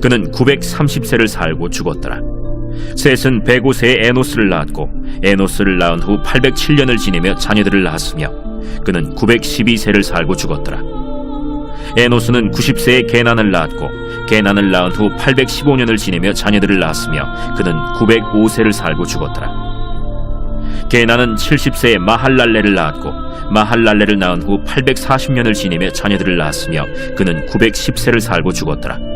그는 930세를 살고 죽었더라. 셋은 105세에 에노스를 낳았고 에노스를 낳은 후 807년을 지내며 자녀들을 낳았으며 그는 912세를 살고 죽었더라. 에노스는 90세에 게난을 낳았고 게난을 낳은 후 815년을 지내며 자녀들을 낳았으며 그는 905세를 살고 죽었더라. 게나는 70세에 마할랄레를 낳았고 마할랄레를 낳은 후 840년을 지내며 자녀들을 낳았으며 그는 910세를 살고 죽었더라.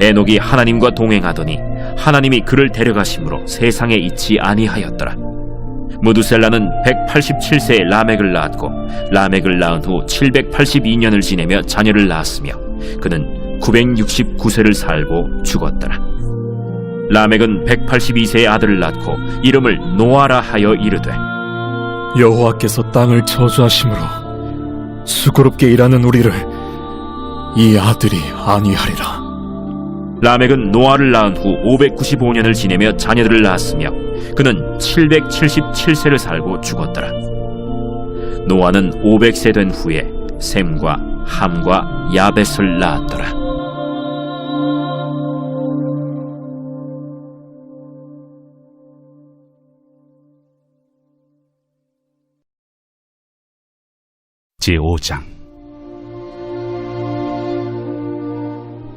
에녹이 하나님과 동행하더니 하나님이 그를 데려가심으로 세상에 있지 아니하였더라. 무두셀라는 187세에 라멕을 낳았고 라멕을 낳은 후 782년을 지내며 자녀를 낳았으며 그는 969세를 살고 죽었더라. 라멕은 182세의 아들을 낳고 이름을 노아라 하여 이르되 여호와께서 땅을 저주하심으로 수고롭게 일하는 우리를 이 아들이 안위하리라. 라멕은 노아를 낳은 후 595년을 지내며 자녀들을 낳았으며 그는 777세를 살고 죽었더라. 노아는 500세 된 후에 셈과 함과 야벳을 낳았더라. 제5장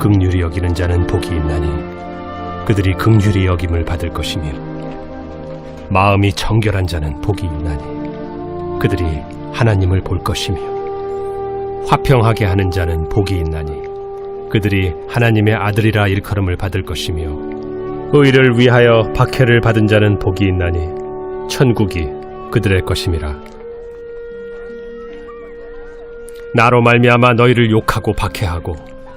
극률이 여기는 자는 복이 있나니 그들이 극률이 여김을 받을 것이며 마음이 정결한 자는 복이 있나니 그들이 하나님을 볼 것이며 화평하게 하는 자는 복이 있나니 그들이 하나님의 아들이라 일컬음을 받을 것이며 의를 위하여 박해를 받은 자는 복이 있나니 천국이 그들의 것임이라. 나로 말미암아 너희를 욕하고 박해하고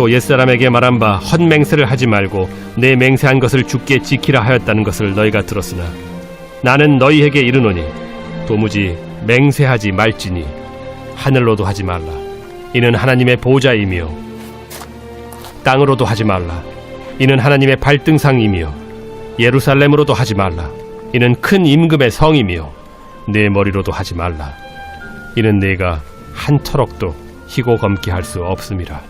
또 옛사람에게 말한 바 헛맹세를 하지 말고 내 맹세한 것을 죽게 지키라 하였다는 것을 너희가 들었으나 나는 너희에게 이르노니 도무지 맹세하지 말지니 하늘로도 하지 말라. 이는 하나님의 보좌이며 땅으로도 하지 말라. 이는 하나님의 발등상이며 예루살렘으로도 하지 말라. 이는 큰 임금의 성이며 내 머리로도 하지 말라. 이는 내가 한 터럭도 희고 검게 할 수 없음이라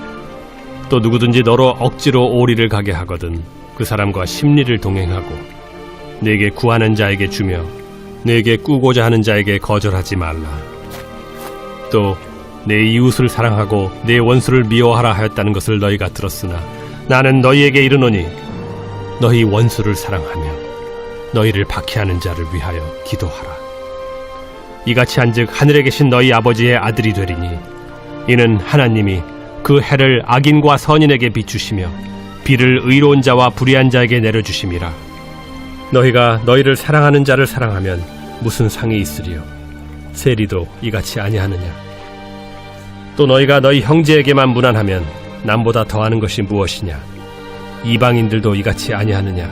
또 누구든지 너로 억지로 오리를 가게 하거든 그 사람과 심리를 동행하고 내게 구하는 자에게 주며 내게 꾸고자 하는 자에게 거절하지 말라. 또 내 이웃을 사랑하고 내 원수를 미워하라 하였다는 것을 너희가 들었으나 나는 너희에게 이르노니 너희 원수를 사랑하며 너희를 박해하는 자를 위하여 기도하라. 이같이 한즉 하늘에 계신 너희 아버지의 아들이 되리니 이는 하나님이 그 해를 악인과 선인에게 비추시며 비를 의로운 자와 불의한 자에게 내려주심이라. 너희가 너희를 사랑하는 자를 사랑하면 무슨 상이 있으리요? 세리도 이같이 아니하느냐? 또 너희가 너희 형제에게만 무난하면 남보다 더하는 것이 무엇이냐? 이방인들도 이같이 아니하느냐?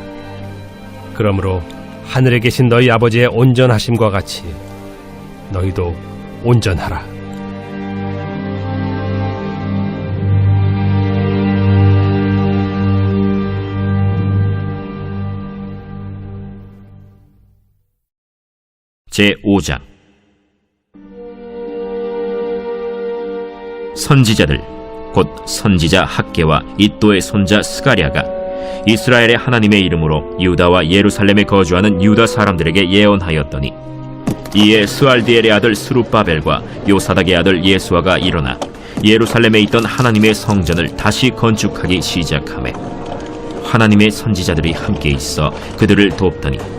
그러므로 하늘에 계신 너희 아버지의 온전하심과 같이 너희도 온전하라. 제5장. 선지자들 곧 선지자 학계와 이또의 손자 스가랴가 이스라엘의 하나님의 이름으로 유다와 예루살렘에 거주하는 유다 사람들에게 예언하였더니 이에 스알디엘의 아들 스룹바벨과 요사닥의 아들 예수아가 일어나 예루살렘에 있던 하나님의 성전을 다시 건축하기 시작하매 하나님의 선지자들이 함께 있어 그들을 돕더니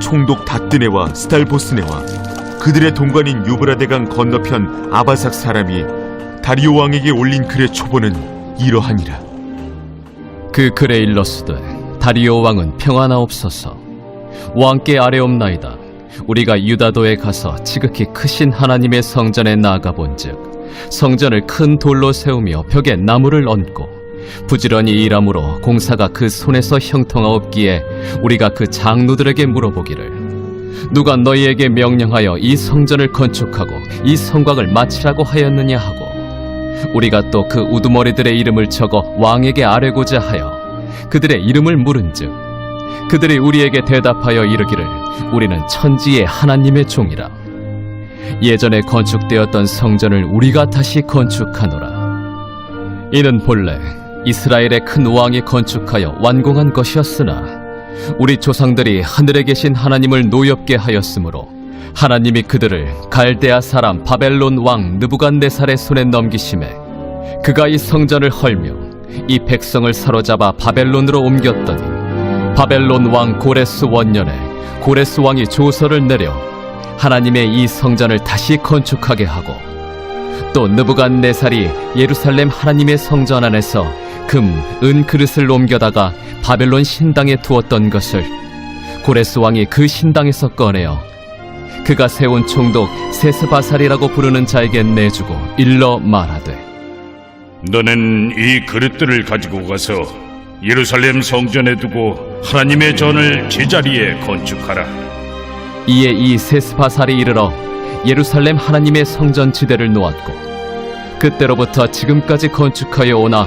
총독 다뜨네와 스탈보스네와 그들의 동관인 유브라데강 건너편 아바삭 사람이 다리오 왕에게 올린 글의 초보는 이러하니라. 그 글에 일렀으되 다리오 왕은 평안하옵소서 왕께 아뢰옵나이다 우리가 유다도에 가서 지극히 크신 하나님의 성전에 나아가 본즉 성전을 큰 돌로 세우며 벽에 나무를 얹고 부지런히 일함으로 공사가 그 손에서 형통하옵기에 우리가 그 장로들에게 물어보기를 누가 너희에게 명령하여 이 성전을 건축하고 이 성곽을 마치라고 하였느냐 하고 우리가 또 그 우두머리들의 이름을 적어 왕에게 아뢰고자 하여 그들의 이름을 물은즉 그들이 우리에게 대답하여 이르기를 우리는 천지의 하나님의 종이라. 예전에 건축되었던 성전을 우리가 다시 건축하노라. 이는 본래 이스라엘의 큰 왕이 건축하여 완공한 것이었으나 우리 조상들이 하늘에 계신 하나님을 노엽게 하였으므로 하나님이 그들을 갈대아 사람 바벨론 왕 느부갓네살의 손에 넘기심에 그가 이 성전을 헐며 이 백성을 사로잡아 바벨론으로 옮겼더니 바벨론 왕 고레스 원년에 고레스 왕이 조서를 내려 하나님의 이 성전을 다시 건축하게 하고 또 느부갓네살이 예루살렘 하나님의 성전 안에서 금, 은 그릇을 옮겨다가 바벨론 신당에 두었던 것을 고레스 왕이 그 신당에서 꺼내어 그가 세운 총독 세스바살이라고 부르는 자에게 내주고 일러 말하되 너는 이 그릇들을 가지고 가서 예루살렘 성전에 두고 하나님의 전을 제자리에 건축하라. 이에 이 세스바살이 이르러 예루살렘 하나님의 성전 지대를 놓았고 그때로부터 지금까지 건축하여 오나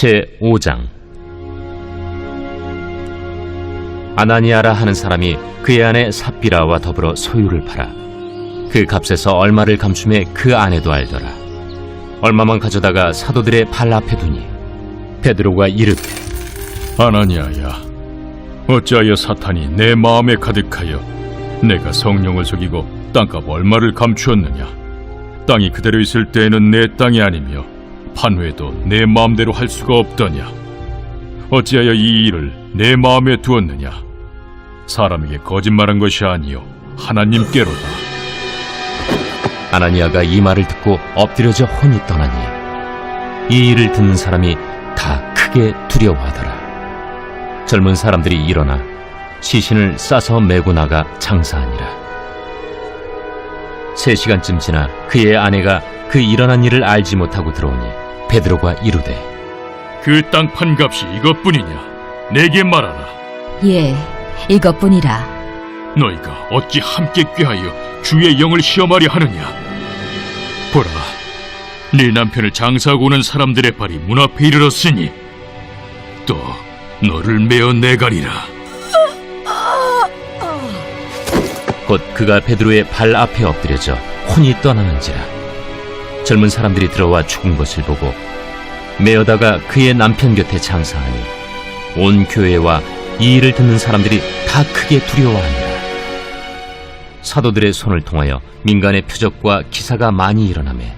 제 5장 아나니아라 하는 사람이 그의 아내 삽비라와 더불어 소유를 팔아 그 값에서 얼마를 감춤해 그 아내도 알더라 얼마만 가져다가 사도들의 발 앞에 두니 베드로가 이르되 아나니아야, 어찌하여 사탄이 내 마음에 가득하여 내가 성령을 속이고 땅값 얼마를 감추었느냐? 땅이 그대로 있을 때에는 내 땅이 아니며 판회도 내 마음대로 할 수가 없더냐? 어찌하여 이 일을 내 마음에 두었느냐? 사람에게 거짓말한 것이 아니요 하나님께로다. 아나니아가 이 말을 듣고 엎드려져 혼이 떠나니 이 일을 듣는 사람이 다 크게 두려워하더라 젊은 사람들이 일어나 시신을 싸서 메고 나가 장사하니라 세 시간쯤 지나 그의 아내가 그 일어난 일을 알지 못하고 들어오니 베드로가 이르되 그 땅 판값이 이것뿐이냐? 내게 말하라. 예, 이것뿐이라. 너희가 어찌 함께 꾀하여 주의 영을 시험하려 하느냐? 보라, 네 남편을 장사하고 오는 사람들의 발이 문 앞에 이르렀으니 또 너를 메어 내가리라. 곧 그가 베드로의 발 앞에 엎드려져 혼이 떠나는지라 젊은 사람들이 들어와 죽은 것을 보고 메어다가 그의 남편 곁에 장사하니 온 교회와 이 일을 듣는 사람들이 다 크게 두려워하니라. 사도들의 손을 통하여 민간의 표적과 기사가 많이 일어나매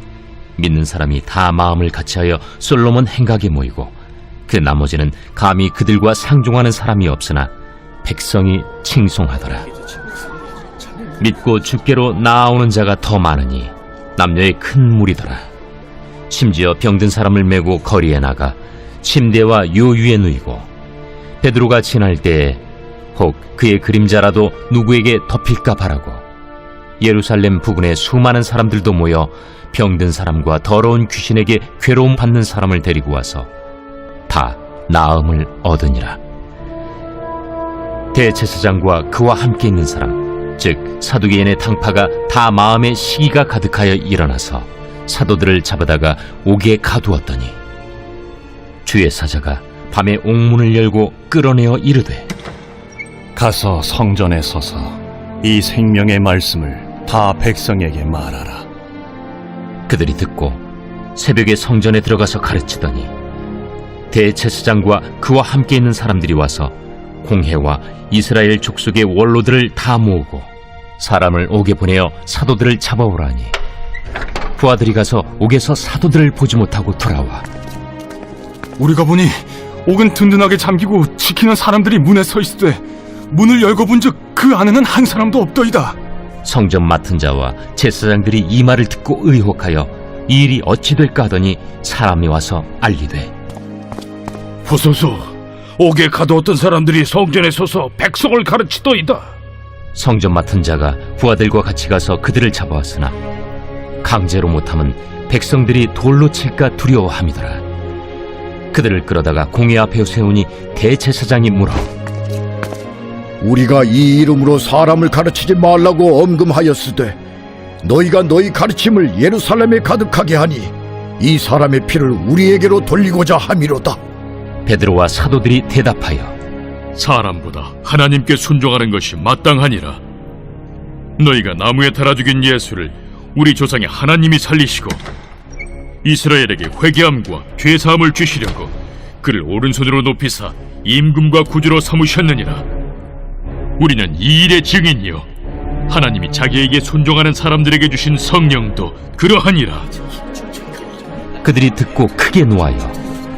믿는 사람이 다 마음을 같이하여 솔로몬 행각에 모이고 그 나머지는 감히 그들과 상종하는 사람이 없으나 백성이 칭송하더라. 믿고 주께로 나아오는 자가 더 많으니 남녀의 큰 무리더라. 심지어 병든 사람을 메고 거리에 나가 침대와 요 위에 누이고 베드로가 지날 때에 혹 그의 그림자라도 누구에게 덮일까 바라고 예루살렘 부근에 수많은 사람들도 모여 병든 사람과 더러운 귀신에게 괴로움 받는 사람을 데리고 와서 다 나음을 얻으니라. 대제사장과 그와 함께 있는 사람 즉 사두개인의 당파가 다 마음에 시기가 가득하여 일어나서 사도들을 잡아다가 옥에 가두었더니 주의 사자가 밤에 옥문을 열고 끌어내어 이르되 가서 성전에 서서 이 생명의 말씀을 다 백성에게 말하라. 그들이 듣고 새벽에 성전에 들어가서 가르치더니 대제사장과 그와 함께 있는 사람들이 와서 공회와 이스라엘 족속의 원로들을 다 모으고 사람을 옥에 보내어 사도들을 잡아오라니. 부하들이 가서 옥에서 사도들을 보지 못하고 돌아와. 우리가 보니 옥은 든든하게 잠기고 지키는 사람들이 문에 서 있으되 문을 열고 본즉 그 안에는 한 사람도 없더이다. 성전 맡은 자와 제사장들이 이 말을 듣고 의혹하여 이 일이 어찌 될까 하더니 사람이 와서 알리되 보소서, 옥에 가두었던 사람들이 성전에 서서 백성을 가르치더이다. 성전 맡은 자가 부하들과 같이 가서 그들을 잡아왔으나 강제로 못함은 백성들이 돌로 칠까 두려워함이더라. 그들을 끌어다가 공회 앞에 세우니 대제사장이 물어 우리가 이 이름으로 사람을 가르치지 말라고 엄금하였으되 너희가 너희 가르침을 예루살렘에 가득하게 하니 이 사람의 피를 우리에게로 돌리고자 함이로다. 베드로와 사도들이 대답하여 사람보다 하나님께 순종하는 것이 마땅하니라. 너희가 나무에 달아 죽인 예수를 우리 조상의 하나님이 살리시고 이스라엘에게 회개함과 죄 사함을 주시려고 그를 오른손으로 높이사 임금과 구주로 삼으셨느니라. 우리는 이 일의 증인이요 하나님이 자기에게 순종하는 사람들에게 주신 성령도 그러하니라. 그들이 듣고 크게 노하여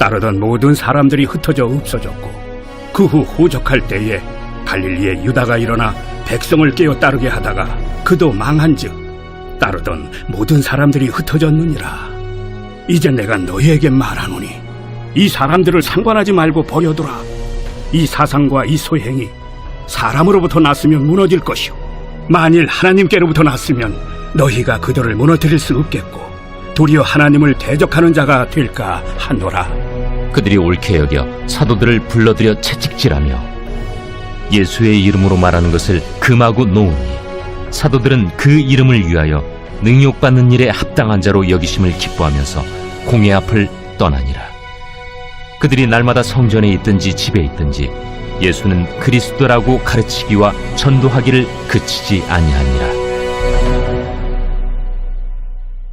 따르던 모든 사람들이 흩어져 없어졌고 그 후 호적할 때에 갈릴리에 유다가 일어나 백성을 깨어 따르게 하다가 그도 망한즉 따르던 모든 사람들이 흩어졌느니라. 이제 내가 너희에게 말하노니 이 사람들을 상관하지 말고 버려두라. 이 사상과 이 소행이 사람으로부터 났으면 무너질 것이요. 만일 하나님께로부터 났으면 너희가 그들을 무너뜨릴 수 없겠고 도리어 하나님을 대적하는 자가 될까 하노라. 그들이 옳게 여겨 사도들을 불러들여 채찍질하며 예수의 이름으로 말하는 것을 금하고 놓으니 사도들은 그 이름을 위하여 능욕받는 일에 합당한 자로 여기심을 기뻐하면서 공회 앞을 떠나니라. 그들이 날마다 성전에 있든지 집에 있든지 예수는 그리스도라고 가르치기와 전도하기를 그치지 아니하니라.